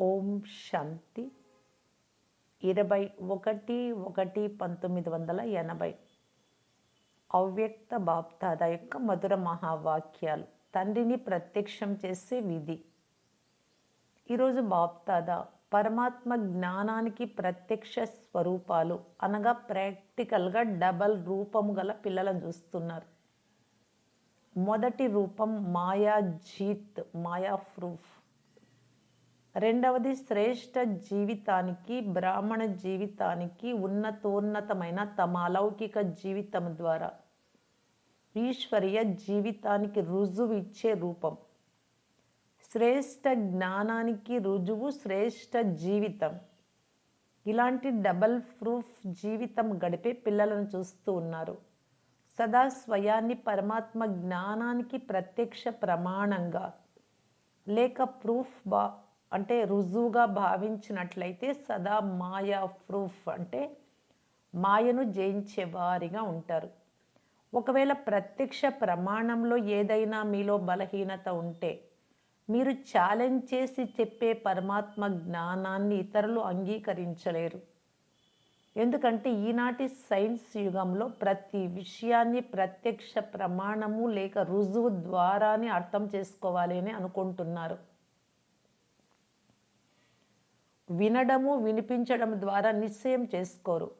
ఓం శాంతి. ఇరవై ఒకటి ఒకటి పంతొమ్మిది వందల ఎనభై. అవ్యక్త బాప్తాద యొక్క మధుర మహావాక్యాలు. తండ్రిని ప్రత్యక్షం చేసే విధి. ఈరోజు బాప్తాద పరమాత్మ జ్ఞానానికి ప్రత్యక్ష స్వరూపాలు అనగా ప్రాక్టికల్గా డబల్ రూపము గల పిల్లలను చూస్తున్నారు. మొదటి రూపం మాయా జీత్ మాయా ప్రూఫ్. రెండవది శ్రేష్ఠ జీవితానికి బ్రాహ్మణ జీవితానికి ఉన్నతోన్నతమైన తమ అలౌకిక జీవితం ద్వారా. ఈశ్వరీయ జీవితానికి రుజువు ఇచ్చే రూపం. శ్రేష్ఠ జ్ఞానానికి రుజువు శ్రేష్ఠ జీవితం. ఇలాంటి డబల్ ప్రూఫ్ జీవితం గడిపే పిల్లలను చూస్తూ ఉన్నారు. సదా స్వయాన్ని పరమాత్మ జ్ఞానానికి ప్రత్యక్ష ప్రమాణంగా లేక ప్రూఫ్ బా అంటే రుజువుగా భావించినట్లయితే సదా మాయా ప్రూఫ్ అంటే మాయను జయించే వారిగా ఉంటారు. ఒకవేళ ప్రత్యక్ష ప్రమాణంలో ఏదైనా మీలో బలహీనత ఉంటే మీరు ఛాలెంజ్ చేసి చెప్పే పరమాత్మ జ్ఞానాన్ని ఇతరులు అంగీకరించలేరు. ఎందుకంటే ఈనాటి సైన్స్ యుగంలో ప్రతి విషయాన్ని ప్రత్యక్ష ప్రమాణము లేక రుజువు ద్వారానే అర్థం చేసుకోవాలి అని అనుకుంటున్నారు. వినడము వినిపించడం ద్వారా నిశ్చయం చేసుకోరు.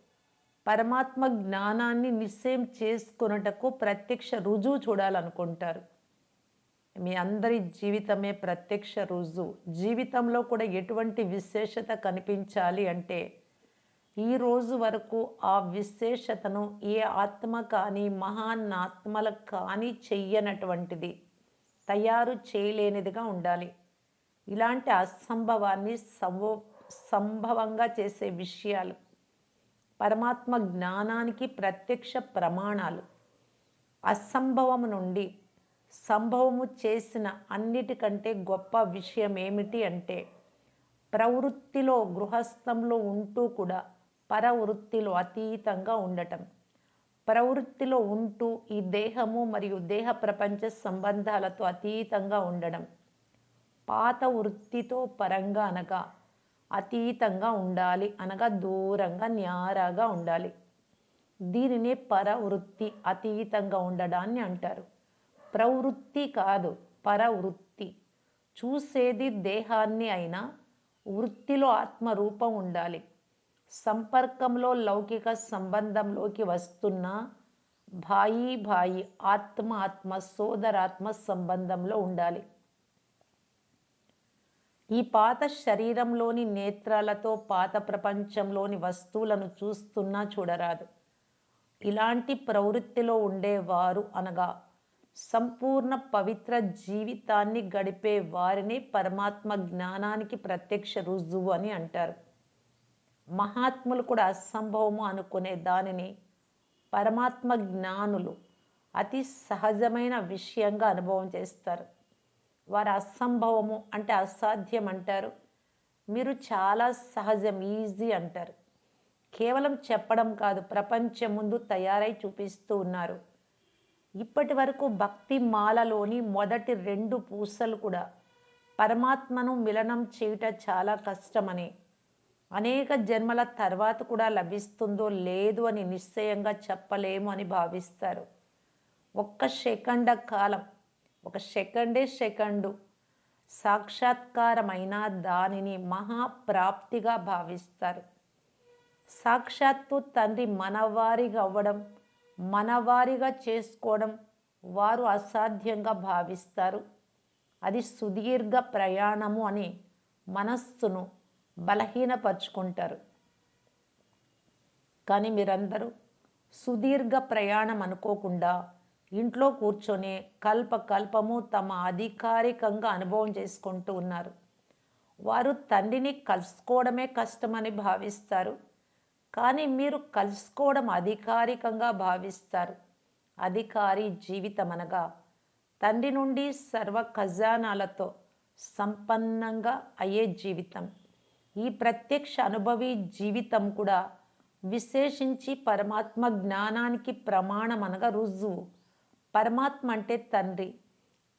పరమాత్మ జ్ఞానాన్ని నిశ్చయం చేసుకున్నటకు ప్రత్యక్ష రుజువు చూడాలనుకుంటారు. మీ అందరి జీవితమే ప్రత్యక్ష రుజువు. జీవితంలో కూడా ఎటువంటి విశేషత కనిపించాలి అంటే ఈ రోజు వరకు ఆ విశేషతను ఏ ఆత్మ కానీ మహాన్ కానీ చెయ్యనటువంటిది తయారు చేయలేనిదిగా ఉండాలి. ఇలాంటి అసంభవాన్ని సంభవ సంభవంగా చేసే విషయాలు. పరమాత్మ జ్ఞానానికి ప్రత్యక్ష ప్రమాణాలు. అసంభవము నుండి సంభవము చేసిన అన్నిటికంటే గొప్ప విషయం ఏమిటి అంటే ప్రవృత్తిలో గృహస్థంలో ఉంటూ కూడా పరవృత్తిలో అతీతంగా ఉండటం. ప్రవృత్తిలో ఉంటూ ఈ దేహము మరియు దేహ ప్రపంచ సంబంధాలతో అతీతంగా ఉండడం పాత వృత్తితో పరంగా అనగా అతీతంగా ఉండాలి అనగా దూరంగా న్యారాగా ఉండాలి. దీనినే పరవృత్తి అతీతంగా ఉండడాన్ని అంటారు. ప్రవృత్తి కాదు పరవృత్తి. చూసేది దేహాన్ని అయినా వృత్తిలో ఆత్మరూపం ఉండాలి. సంపర్కంలో లౌకిక సంబంధంలోకి వస్తున్న భాయి భాయి ఆత్మ ఆత్మ సోదరాత్మ సంబంధంలో ఉండాలి. ఈ పాత శరీరంలోని నేత్రాలతో పాత ప్రపంచంలోని వస్తువులను చూస్తున్నా చూడరాదు. ఇలాంటి ప్రవృత్తిలో ఉండేవారు అనగా సంపూర్ణ పవిత్ర జీవితాన్ని గడిపే వారిని పరమాత్మ జ్ఞానానికి ప్రత్యక్ష రుజువు అని అంటారు. మహాత్ములు కూడా అసంభవము అనుకునే దానిని పరమాత్మ జ్ఞానులు అతి సహజమైన విషయంగా అనుభవం చేస్తారు. వారు అసంభవము అంటే అసాధ్యం అంటారు. మీరు చాలా సహజం ఈజీ అంటారు. కేవలం చెప్పడం కాదు ప్రపంచం ముందు తయారై చూపిస్తూ ఉన్నారు. ఇప్పటి వరకు భక్తి మాలలోని మొదటి రెండు పూసలు కూడా పరమాత్మను మిలనం చేయుట చాలా కష్టమని. అనేక జన్మల తర్వాత కూడా లభిస్తుందో లేదు అని నిశ్చయంగా చెప్పలేము అని భావిస్తారు. ఒక్క సెకండ కాలం ఒక సెకండే సెకండు సాక్షాత్కారమైన దానిని మహాప్రాప్తిగా భావిస్తారు. సాక్షాత్తు తండ్రి మనవారిగా అవ్వడం మనవారిగా చేసుకోవడం వారు అసాధ్యంగా భావిస్తారు. అది సుదీర్ఘ ప్రయాణము అని మనస్సును బలహీనపరుచుకుంటారు. కానీ మీరందరూ సుదీర్ఘ ప్రయాణం అనుకోకుండా ఇంట్లో కూర్చొని కల్ప కల్పము తమ అధికారికంగా అనుభవం చేసుకుంటూ ఉన్నారు. వారు తండ్రిని కలుసుకోవడమే కష్టమని భావిస్తారు. కానీ మీరు కలుసుకోవడం అధికారికంగా భావిస్తారు. అధికారి జీవితం అనగా తండ్రి నుండి సర్వ ఖజానాలతో సంపన్నంగా అయ్యే జీవితం. ఈ ప్రత్యక్ష అనుభవి జీవితం కూడా విశేషించి పరమాత్మ జ్ఞానానికి ప్రమాణం అనగా రుజువు. పరమాత్మ అంటే తండ్రి.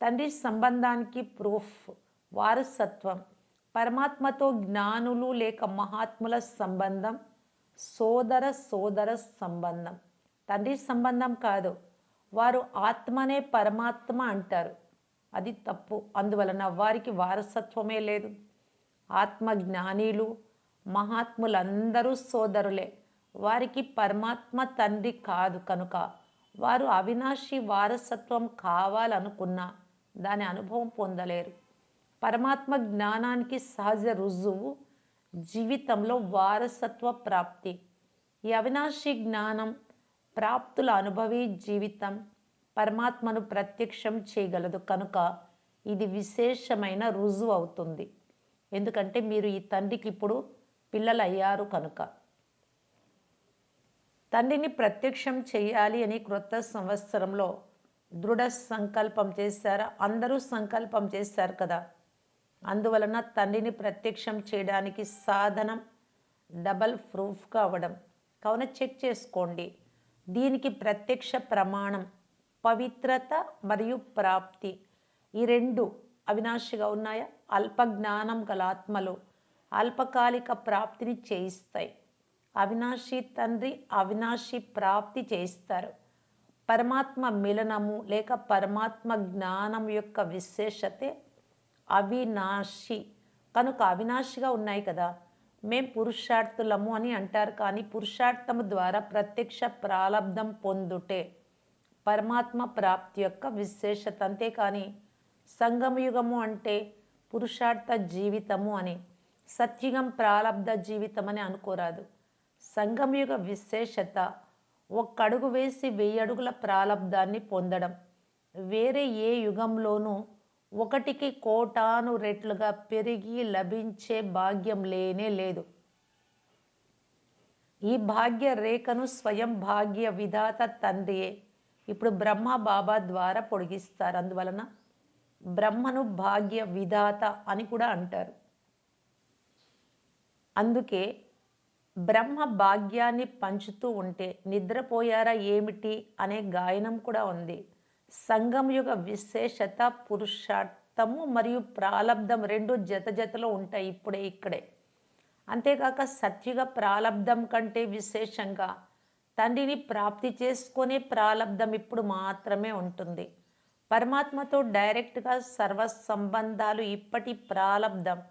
తండ్రి సంబంధానికి ప్రూఫ్ వారసత్వం. పరమాత్మతో జ్ఞానులు లేక మహాత్ముల సంబంధం సోదర సోదర సంబంధం. తండ్రి సంబంధం కాదు వారు ఆత్మనే పరమాత్మ అంటారు. అది తప్పు అందువలన వారికి వారసత్వమే లేదు. ఆత్మ జ్ఞానీలు మహాత్ములందరూ సోదరులే. వారికి పరమాత్మ తండ్రి కాదు కనుక వారు అవినాశి వారసత్వం కావాలనుకున్నా దాని అనుభవం పొందలేరు. పరమాత్మ జ్ఞానానికి సహజ రుజువు జీవితంలో వారసత్వ ప్రాప్తి. ఈ అవినాశి జ్ఞానం ప్రాప్తుల అనుభవి జీవితం పరమాత్మను ప్రత్యక్షం చేయగలదు కనుక ఇది విశేషమైన రుజువు అవుతుంది. ఎందుకంటే మీరు ఈ తండ్రికి ఇప్పుడు పిల్లలు అయ్యారు కనుక. తండ్రిని ప్రత్యక్షం చేయాలి అని క్రొత్త సంవత్సరంలో దృఢ సంకల్పం చేశారా. అందరూ సంకల్పం చేశారు కదా. అందువలన తండ్రిని ప్రత్యక్షం చేయడానికి సాధనం డబల్ ప్రూఫ్ కావడం కావున చెక్ చేసుకోండి. దీనికి ప్రత్యక్ష ప్రమాణం పవిత్రత మరియు ప్రాప్తి ఈ రెండు అవినాశిగా ఉన్నాయా? అల్ప జ్ఞానం గల ఆత్మలు అల్పకాలిక ప్రాప్తిని చేయిస్తాయి. అవినాశి తండ్రి అవినాశి ప్రాప్తి చేయిస్తారు. పరమాత్మ మిలనము లేక పరమాత్మ జ్ఞానం యొక్క విశేషతే అవినాశి. కనుక అవినాశిగా ఉన్నాయి కదా. మేం పురుషార్థులము అని అంటారు కానీ పురుషార్థము ద్వారా ప్రత్యక్ష ప్రాలబ్ధం పొందుటే పరమాత్మ ప్రాప్తి యొక్క విశేషత అంతేకాని సంగమయుగము అంటే పురుషార్థ జీవితము అని సత్యుగం ప్రాలబ్ధ జీవితం అని అనుకోరాదు. సంఘం యొక్క విశేషత. ఒక్కడుగు వేసి వెయ్యి అడుగుల ప్రాలబ్ధాన్ని పొందడం. వేరే ఏ యుగంలోనూ ఒకటికి కోటాను రెట్లుగా పెరిగి లభించే భాగ్యం లేనే లేదు. ఈ భాగ్య రేఖను స్వయం భాగ్య విధాత తండ్రియే. ఇప్పుడు బ్రహ్మ బాబా ద్వారా పొడిగిస్తారు. అందువలన బ్రహ్మను భాగ్య విధాత అని కూడా అంటారు. అందుకే బ్రహ్మ భాగ్యాన్ని పంచుతూ ఉంటే నిద్రపోయారా ఏమిటి అనే గాయనం కూడా ఉంది. సంగం యొక్క విశేషత పురుషార్థము మరియు ప్రాలబ్ధం రెండు జత జతలో ఉంటాయి ఇప్పుడే ఇక్కడే. అంతేకాక సత్యుగ ప్రాలబ్ధం కంటే విశేషంగా తండ్రిని ప్రాప్తి చేసుకునే ప్రాలబ్ధం ఇప్పుడు మాత్రమే ఉంటుంది. పరమాత్మతో డైరెక్ట్గా సర్వ సంబంధాలు ఇప్పటి ప్రాలబ్ధం.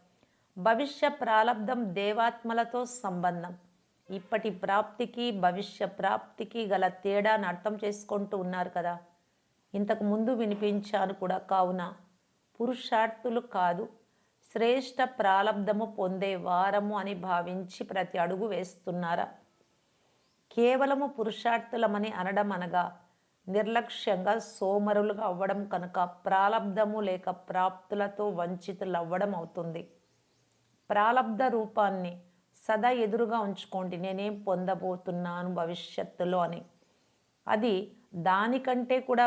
భవిష్య ప్రారంధం దేవాత్మలతో సంబంధం. ఇప్పటి ప్రాప్తికి భవిష్య ప్రాప్తికి గల తేడాను అర్థం చేసుకుంటూ ఉన్నారు కదా. ఇంతకు ముందు వినిపించాను కూడా. కావున పురుషార్థులు కాదు శ్రేష్ట ప్రారంధము పొందే వారము అని భావించి ప్రతి అడుగు వేస్తున్నారా? కేవలము పురుషార్థులమని అనడం అనగా నిర్లక్ష్యంగా సోమరులుగా అవ్వడం కనుక ప్రారంధము లేక ప్రాప్తులతో వంచితులవ్వడం అవుతుంది. ప్రాలబ్ధ రూపాన్ని సదా ఎదురుగా ఉంచుకోండి. నేనేం పొందబోతున్నాను భవిష్యత్తులో అని. అది దానికంటే కూడా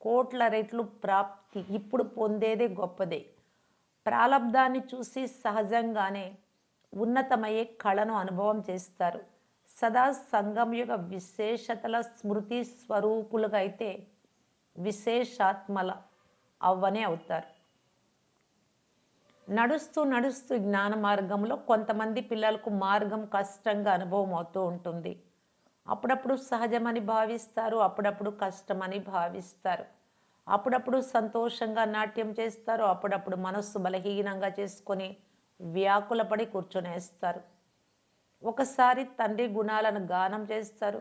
కోట్ల రెట్లు ప్రాప్తి. ఇప్పుడు పొందేదే గొప్పదే. ప్రాలబ్ధాన్ని చూసి సహజంగానే ఉన్నతమయ్యే కళను అనుభవం చేస్తారు. సదా సంగం యొక్క విశేషతల స్మృతి స్వరూపులుగా అయితే విశేషాత్మల అవ్వనే అవుతారు. నడుస్తూ నడుస్తూ జ్ఞాన మార్గంలో కొంతమంది పిల్లలకు మార్గం కష్టంగా అనుభవం అవుతూ ఉంటుంది. అప్పుడప్పుడు సహజమని భావిస్తారు అప్పుడప్పుడు కష్టమని భావిస్తారు. అప్పుడప్పుడు సంతోషంగా నాట్యం చేస్తారు అప్పుడప్పుడు మనస్సు బలహీనంగా చేసుకొని వ్యాకులపడి కూర్చొనేస్తారు. ఒకసారి తండ్రి గుణాలను గానం చేస్తారు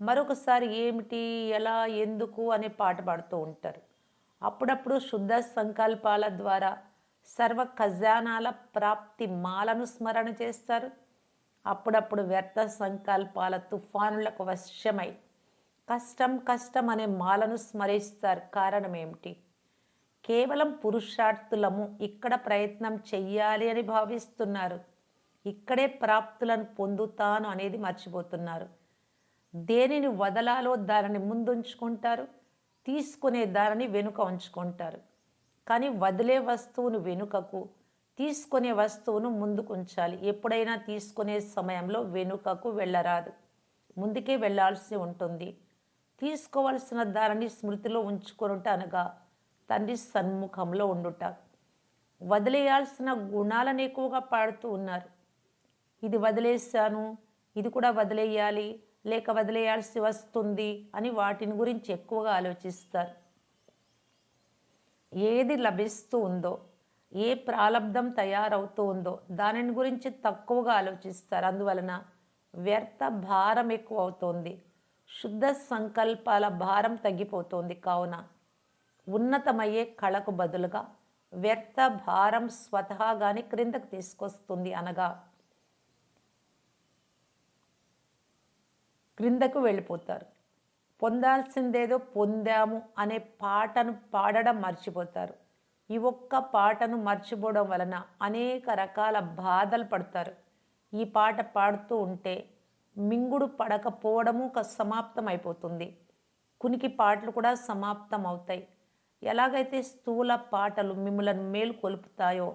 మరొకసారి ఏమిటి ఎలా ఎందుకు అనే పాట పాడుతూ ఉంటారు. అప్పుడప్పుడు శుద్ధ సంకల్పాల ద్వారా సర్వ ఖజానాల ప్రాప్తి మాలను స్మరణ చేస్తారు. అప్పుడప్పుడు వ్యర్థ సంకల్పాల తుఫానులకు వశ్యమై కష్టం కష్టం అనే మాలను స్మరిస్తారు. కారణం ఏమిటి? కేవలం పురుషార్థులము ఇక్కడ ప్రయత్నం చెయ్యాలి అని భావిస్తున్నారు. ఇక్కడే ప్రాప్తులను పొందుతాను అనేది మర్చిపోతున్నారు. దేనిని వదలాలో దానిని ముందుంచుకుంటారు. తీసుకునే దానిని వెనుక ఉంచుకుంటారు. కానీ వదిలే వస్తువును వెనుకకు తీసుకునే వస్తువును ముందుకు ఉంచాలి ఎప్పుడైనా తీసుకునే సమయంలో వెనుకకు వెళ్ళరాదు. ముందుకే వెళ్ళాల్సి ఉంటుంది. తీసుకోవలసిన దానిని స్మృతిలో ఉంచుకొనుట అనగా తండ్రి సన్ముఖంలో ఉండుట. వదిలేయాల్సిన గుణాలను ఎక్కువగా పాడుతూ ఉన్నారు. ఇది వదిలేశాను ఇది కూడా వదిలేయాలి లేక వదిలేయాల్సి వస్తుంది అని వాటిని గురించి ఎక్కువగా ఆలోచిస్తారు. ఏది లభిస్తూ ఉందో ఏ ప్రారంధం తయారవుతూ ఉందో దానిని గురించి తక్కువగా ఆలోచిస్తారు. అందువలన వ్యర్థ భారం ఎక్కువ అవుతోంది శుద్ధ సంకల్పాల భారం తగ్గిపోతోంది. కావున ఉన్నతమయ్యే కళకు బదులుగా వ్యర్థ భారం స్వతహాగాని క్రిందకు తీసుకొస్తుంది అనగా క్రిందకు వెళ్ళిపోతారు. పొందాల్సిందేదో పొందాము అనే పాటను పాడడం మర్చిపోతారు. ఈ ఒక్క పాటను మర్చిపోవడం వలన అనేక రకాల బాధలు పడతారు. ఈ పాట పాడుతూ ఉంటే మింగుడు పడకపోవడము సమాప్తం అయిపోతుంది కునికి పాటలు కూడా సమాప్తం అవుతాయి ఎలాగైతే స్థూల పాటలు మిమ్మలను మేలు కొలుపుతాయో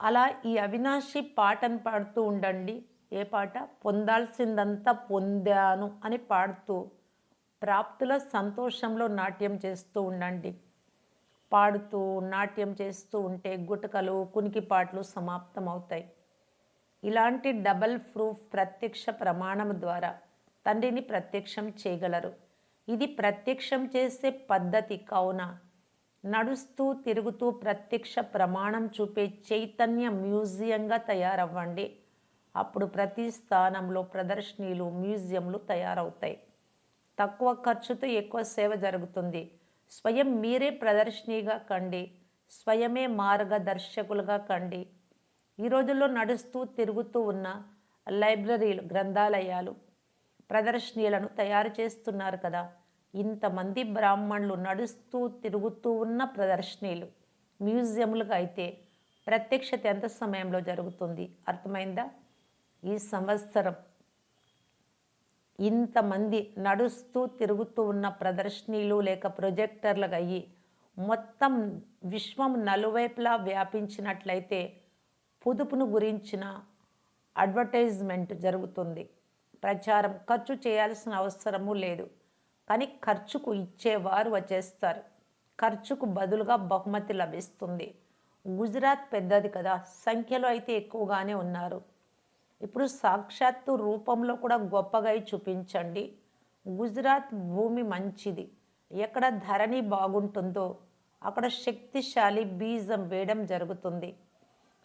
అలా ఈ అవినాశి పాటను పాడుతూ ఉండండి. ఏ పాట? పొందాల్సిందంతా పొందాను అని పాడుతూ ప్రాప్తుల సంతోషంలో నాట్యం చేస్తూ ఉండండి. పాడుతూ నాట్యం చేస్తూ ఉంటే గుటకలు కునికి పాటలు సమాప్తం అవుతాయి ఇలాంటి డబల్ ప్రూఫ్ ప్రత్యక్ష ప్రమాణం ద్వారా తండ్రిని ప్రత్యక్షం చేయగలరు. ఇది ప్రత్యక్షం చేసే పద్ధతి కావున నడుస్తూ తిరుగుతూ ప్రత్యక్ష ప్రమాణం చూపే చైతన్య మ్యూజియంగా తయారవ్వండి. అప్పుడు ప్రతి స్థానంలో ప్రదర్శనీలు మ్యూజియంలు తయారవుతాయి. తక్కువ ఖర్చుతో ఎక్కువ సేవ జరుగుతుంది. స్వయం మీరే ప్రదర్శనీగా కండి. స్వయమే మార్గదర్శకులుగా కండి. ఈ రోజుల్లో నడుస్తూ తిరుగుతూ ఉన్న లైబ్రరీలు గ్రంథాలయాలు ప్రదర్శనీలను తయారు చేస్తున్నారు కదా. ఇంతమంది బ్రాహ్మణులు నడుస్తూ తిరుగుతూ ఉన్న ప్రదర్శనీలు మ్యూజియంలుగా అయితే ప్రత్యక్షత ఎంత సమయంలో జరుగుతుంది? అర్థమైందా? ఈ సంవత్సరం ఇంతమంది నడుస్తూ తిరుగుతూ ఉన్న ప్రదర్శనీలు లేక ప్రొజెక్టర్లుగా అయ్యి మొత్తం విశ్వం నలువైపులా వ్యాపించినట్లయితే పొదుపును గురించిన అడ్వర్టైజ్మెంట్ జరుగుతుంది. ప్రచారం ఖర్చు చేయాల్సిన అవసరము లేదు. కానీ ఖర్చుకు ఇచ్చేవారు వచ్చేస్తారు. ఖర్చుకు బదులుగా బహుమతి లభిస్తుంది. గుజరాత్ పెద్దది కదా. సంఖ్యలో అయితే ఎక్కువగానే ఉన్నారు. ఇప్పుడు సాక్షాత్తు రూపంలో కూడా గొప్పగా చూపించండి. గుజరాత్ భూమి మంచిది. ఎక్కడ ధరణి బాగుంటుందో అక్కడ శక్తిశాలి బీజం వేయడం జరుగుతుంది.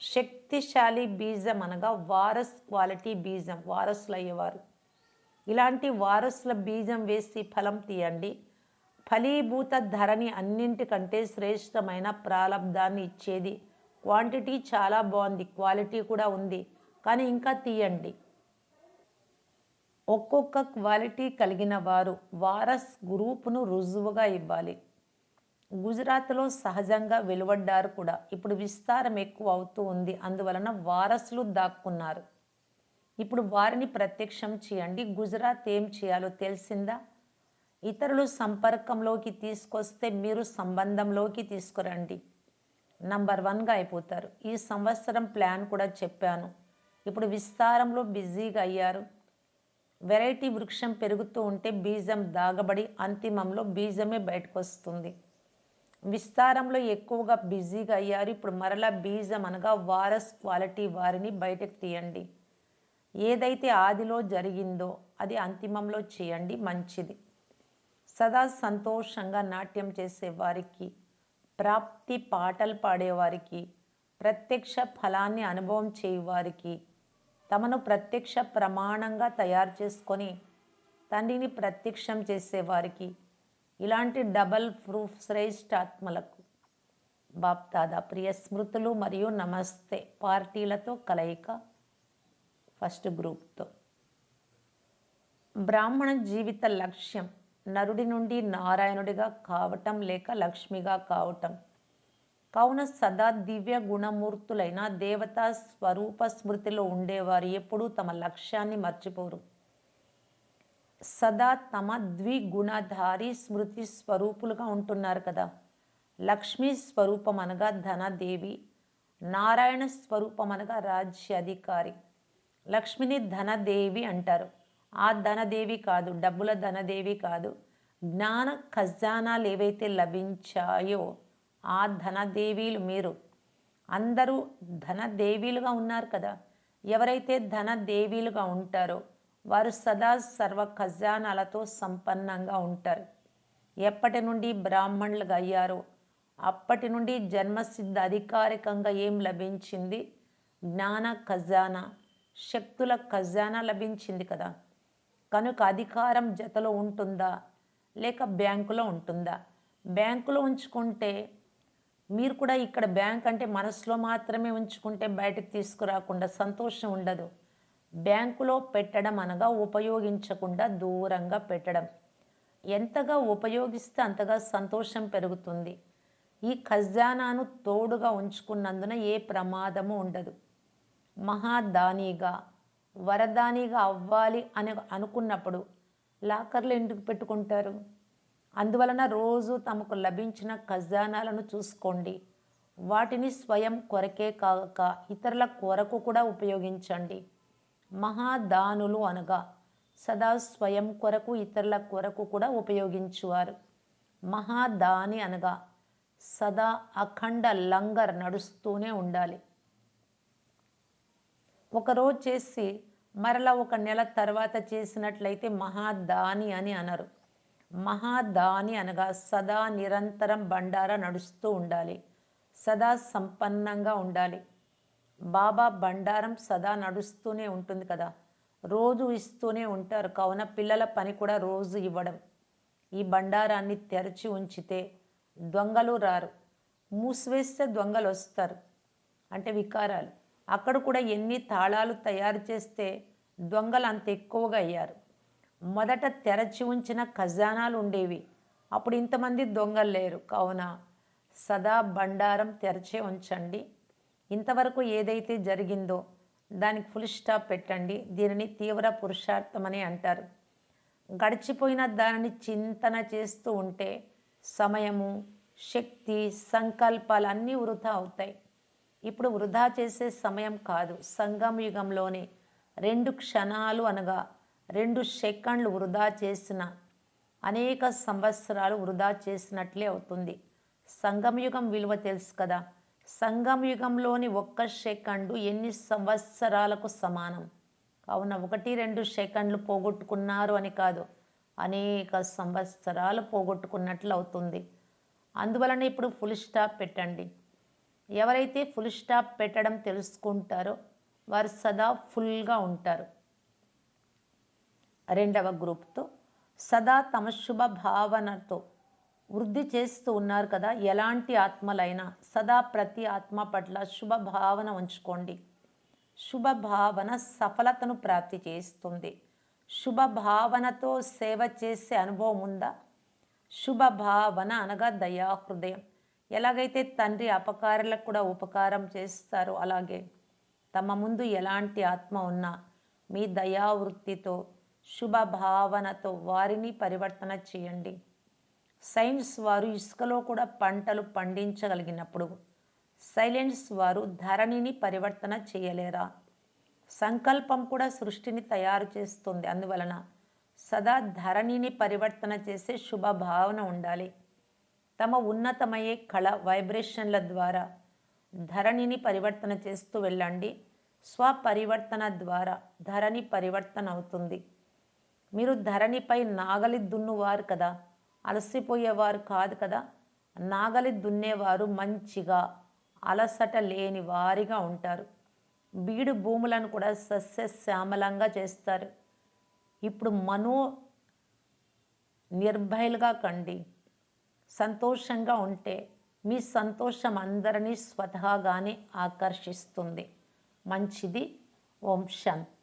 శక్తిశాలి బీజం అనగా వారస్ క్వాలిటీ బీజం వారసులు అయ్యేవారు. ఇలాంటి వారసుల బీజం వేసి ఫలం తీయండి. ఫలీభూత ధరని అన్నింటికంటే శ్రేష్టమైన ప్రారంధాన్ని ఇచ్చేది. క్వాంటిటీ చాలా బాగుంది క్వాలిటీ కూడా ఉంది. కానీ ఇంకా తీయండి. ఒక్కొక్క క్వాలిటీ కలిగిన వారు వారస్ గ్రూపును రుజువుగా ఇవ్వాలి. గుజరాత్లో సహజంగా వెలువడ్డారు కూడా. ఇప్పుడు విస్తారం ఎక్కువ అవుతూ ఉంది. అందువలన వారసులు దాక్కున్నారు. ఇప్పుడు వారిని ప్రత్యక్షం చేయండి. గుజరాత్ ఏం చేయాలో తెలిసిందా? ఇతరులు సంపర్కంలోకి తీసుకొస్తే మీరు సంబంధంలోకి తీసుకురండి. నంబర్ వన్గా అయిపోతారు. ఈ సంవత్సరం ప్లాన్ కూడా చెప్పాను. ఇప్పుడు విస్తారంలో బిజీగా అయ్యారు. వెరైటీ వృక్షం పెరుగుతూ ఉంటే బీజం దాగబడి అంతిమంలో బీజమే బయటకు వస్తుంది విస్తారంలో ఎక్కువగా బిజీగా అయ్యారు. ఇప్పుడు మరలా బీజం అనగా వారస్ క్వాలిటీ వారిని బయటకు తీయండి. ఏదైతే ఆదిలో జరిగిందో అది అంతిమంలో చేయండి మంచిది. సదా సంతోషంగా నాట్యం చేసే వారికి ప్రాప్తి పాటలు పాడేవారికి ప్రత్యక్ష ఫలాన్ని అనుభవం చేయవారికి తమను ప్రత్యక్ష ప్రమాణంగా తయారు చేసుకొని తండ్రిని ప్రత్యక్షం చేసేవారికి ఇలాంటి డబల్ ప్రూఫ్ శ్రేష్టాత్మలకు బాప్తాదా ప్రియ స్మృతులు మరియు నమస్తే పార్టీలతో కలయిక. ఫస్ట్ గ్రూప్తో. బ్రాహ్మణ జీవిత లక్ష్యం నరుడి నుండి నారాయణుడిగా కావటం లేక లక్ష్మిగా కావటం. కావున సదా దివ్య గుణమూర్తులైన దేవతా స్వరూప స్మృతిలో ఉండేవారు ఎప్పుడూ తమ లక్ష్యాన్ని మర్చిపోరు. సదా తమ ద్విగుణధారి స్మృతి స్వరూపులుగా ఉంటున్నారు కదా. లక్ష్మీ స్వరూపం అనగా ధనదేవి నారాయణ స్వరూపం అనగా రాజ్యాధికారి. లక్ష్మిని ధనదేవి అంటారు. ఆ ధనదేవి కాదు డబ్బుల ధనదేవి కాదు. జ్ఞాన ఖజానాలు ఏవైతే లభించాయో ఆ ధనదేవీలు మీరు. అందరూ ధనదేవీలుగా ఉన్నారు కదా. ఎవరైతే ధనదేవీలుగా ఉంటారో వారు సదా సర్వ ఖజానాలతో సంపన్నంగా ఉంటారు. ఎప్పటి నుండి బ్రాహ్మణులుగా అయ్యారో అప్పటి నుండి జన్మసిద్ధ అధికారికంగా ఏం లభించింది? జ్ఞాన ఖజానా శక్తుల ఖజానా లభించింది కదా. కనుక అధికారం జతలో ఉంటుందా? లేక బ్యాంకులో ఉంటుందా? బ్యాంకులో ఉంచుకుంటే మీరు కూడా ఇక్కడ బ్యాంక్ అంటే మనసులో మాత్రమే ఉంచుకుంటే బయటకు తీసుకురాకుండా సంతోషం ఉండదు. బ్యాంకులో పెట్టడం అనగా ఉపయోగించకుండా దూరంగా పెట్టడం. ఎంతగా ఉపయోగిస్తే అంతగా సంతోషం పెరుగుతుంది. ఈ ఖజానాను తోడుగా ఉంచుకున్నందున ఏ ప్రమాదము ఉండదు. మహాదానిగా వరదానిగా అవ్వాలి అని అనుకున్నప్పుడు లాకర్లు ఎందుకు పెట్టుకుంటారు? అందువలన రోజు తమకు లభించిన ఖజానాలను చూసుకోండి. వాటిని స్వయం కొరకే కాక ఇతరుల కొరకు కూడా ఉపయోగించండి. మహాదానులు అనగా సదా స్వయం కొరకు ఇతరుల కొరకు కూడా ఉపయోగించువారు. మహాదాని అనగా సదా అఖండ లంగర్ నడుస్తూనే ఉండాలి. ఒకరోజు చేసి మరలా ఒక నెల తర్వాత చేసినట్లయితే మహాదాని అని అనరు. మహాదాని అనగా సదా నిరంతరం బండారా నడుస్తూ ఉండాలి. సదా సంపన్నంగా ఉండాలి. బాబా బండారం సదా నడుస్తూనే ఉంటుంది కదా. రోజు ఇస్తూనే ఉంటారు. కావున పిల్లల పని కూడా రోజు ఇవ్వడం. ఈ బండారాన్ని తెరచి ఉంచితే దొంగలు రారు. మూసివేస్తే దొంగలు వస్తారు. అంటే వికారాలు. అక్కడ కూడా ఎన్ని తాళాలు తయారు చేస్తే దొంగలు అంత ఎక్కువగా అయ్యారు. మొదట తెరచి ఉంచిన ఖజానాలు ఉండేవి. అప్పుడు ఇంతమంది దొంగలు లేరు. కావున సదా బండారం తెరచే ఉంచండి. ఇంతవరకు ఏదైతే జరిగిందో దానికి ఫుల్ స్టాప్ పెట్టండి. దీనిని తీవ్ర పురుషార్థం అని అంటారు. గడిచిపోయిన దానిని చింతన చేస్తూ ఉంటే సమయము శక్తి సంకల్పాలు అన్నీ వృధా అవుతాయి. ఇప్పుడు వృధా చేసే సమయం కాదు. సంగమయుగంలోనే రెండు క్షణాలు అనగా రెండు సెకండ్లు వృధా చేసిన అనేక సంవత్సరాలు వృధా చేసినట్లే అవుతుంది. సంగమయుగం విలువ తెలుసు కదా. సంగమయుగంలోని ఒక్క సెకండు ఎన్ని సంవత్సరాలకు సమానం? కావున ఒకటి రెండు సెకండ్లు పోగొట్టుకున్నారు అని కాదు. అనేక సంవత్సరాలు పోగొట్టుకున్నట్లు అవుతుంది. అందువలన ఇప్పుడు ఫుల్ స్టాప్ పెట్టండి. ఎవరైతే ఫుల్ స్టాప్ పెట్టడం తెలుసుకుంటారో వారు సదా ఫుల్గా ఉంటారు. రెండవ గ్రూప్తో సదా తమ శుభ భావనతో వృద్ధి చేస్తూ ఉన్నారు కదా. ఎలాంటి ఆత్మలైనా సదా ప్రతి ఆత్మ పట్ల శుభ భావన ఉంచుకోండి. శుభ భావన సఫలతను ప్రాప్తి చేస్తుంది. శుభ భావనతో సేవ చేసే అనుభవం ఉందా? శుభ భావన అనగా దయా హృదయం. ఎలాగైతే తండ్రి అపకారులకు కూడా ఉపకారం చేస్తారో అలాగే తమ ముందు ఎలాంటి ఆత్మ ఉన్నా మీ దయావృత్తితో శుభ భావనతో వారిని పరివర్తన చేయండి. సైన్స్ వారు ఇసుకలో కూడా పంటలు పండించగలిగినప్పుడు సైలెన్స్ వారు ధరణిని పరివర్తన చేయలేరా? సంకల్పం కూడా సృష్టిని తయారు చేస్తుంది. అందువలన సదా ధరణిని పరివర్తన చేసే శుభ భావన ఉండాలి. తమ ఉన్నతమయ్యే కళ వైబ్రేషన్ల ద్వారా ధరణిని పరివర్తన చేస్తూ వెళ్ళండి. స్వపరివర్తన ద్వారా ధరణి పరివర్తన అవుతుంది. మీరు ధరణిపై నాగలి దున్నువారు కదా. అలసిపోయేవారు కాదు కదా. నాగలి దున్నేవారు మంచిగా అలసట లేని వారిగా ఉంటారు. బీడు భూములను కూడా సస్యశ్యామలంగా చేస్తారు. ఇప్పుడు మనో నిర్భయలుగా కండి. సంతోషంగా ఉంటే మీ సంతోషం అందరినీ స్వతహాగానే ఆకర్షిస్తుంది. మంచిది. ఓం శాంతి